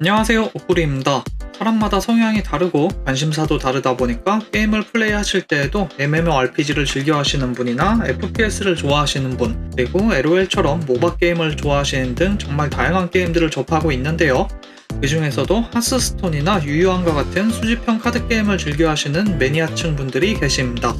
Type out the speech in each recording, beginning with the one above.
안녕하세요 오꾸리입니다 사람마다 성향이 다르고 관심사도 다르다 보니까 게임을 플레이하실 때에도 MMORPG를 즐겨 하시는 분이나 FPS를 좋아하시는 분 그리고 LOL처럼 모바 게임을 좋아하시는 등 정말 다양한 게임들을 접하고 있는데요 그 중에서도 하스스톤이나 유유한과 같은 수집형 카드 게임을 즐겨 하시는 매니아층 분들이 계십니다.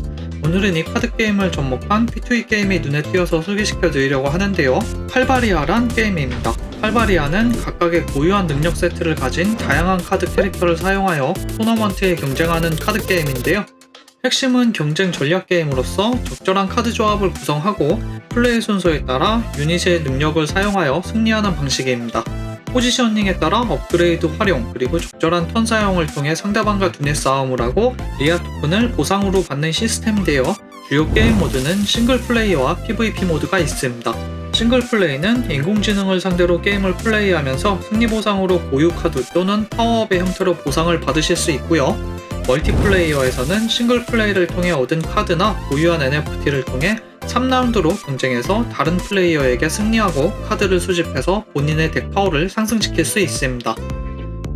오늘은 이 카드 게임을 접목한 P2E 게임이 눈에 띄어서 소개시켜 드리려고 하는데요. 칼바리아란 게임입니다. 칼바리아는 각각의 고유한 능력 세트를 가진 다양한 카드 캐릭터를 사용하여 토너먼트에 경쟁하는 카드 게임인데요. 핵심은 경쟁 전략 게임으로서 적절한 카드 조합을 구성하고 플레이 순서에 따라 유닛의 능력을 사용하여 승리하는 방식입니다. 포지셔닝에 따라 업그레이드 활용 그리고 적절한 턴 사용을 통해 상대방과 두뇌 싸움을 하고 리아 토큰을 보상으로 받는 시스템인데요. 주요 게임 모드는 싱글 플레이어와 PVP 모드가 있습니다. 싱글 플레이는 인공지능을 상대로 게임을 플레이하면서 승리 보상으로 고유 카드 또는 파워업의 형태로 보상을 받으실 수 있고요. 멀티플레이어에서는 싱글 플레이를 통해 얻은 카드나 보유한 NFT를 통해 3라운드로 경쟁해서 다른 플레이어에게 승리하고 카드를 수집해서 본인의 덱 파워를 상승시킬 수 있습니다.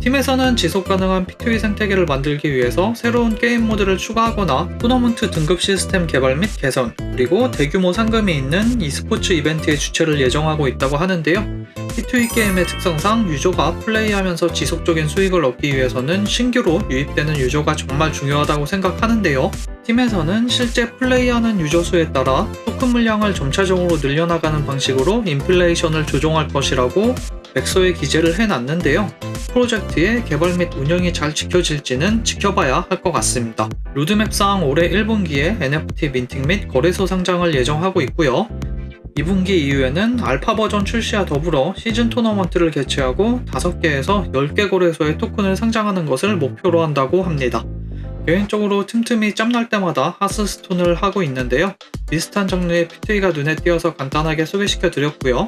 팀에서는 지속 가능한 P2E 생태계를 만들기 위해서 새로운 게임 모드를 추가하거나 토너먼트 등급 시스템 개발 및 개선, 그리고 대규모 상금이 있는 e스포츠 이벤트의 주최를 예정하고 있다고 하는데요. P2E 게임의 특성상 유저가 플레이하면서 지속적인 수익을 얻기 위해서는 신규로 유입되는 유저가 정말 중요하다고 생각하는데요. 팀에서는 실제 플레이하는 유저 수에 따라 토큰 물량을 점차적으로 늘려나가는 방식으로 인플레이션을 조정할 것이라고 백서에 기재를 해놨는데요. 프로젝트의 개발 및 운영이 잘 지켜질지는 지켜봐야 할 것 같습니다. 로드맵상 올해 1분기에 NFT 민팅 및 거래소 상장을 예정하고 있고요. 2분기 이후에는 알파 버전 출시와 더불어 시즌 토너먼트를 개최하고 5개에서 10개 거래소에 토큰을 상장하는 것을 목표로 한다고 합니다. 개인적으로 틈틈이 짬날 때마다 하스스톤을 하고 있는데요. 비슷한 장르의 P2E가 눈에 띄어서 간단하게 소개시켜 드렸고요.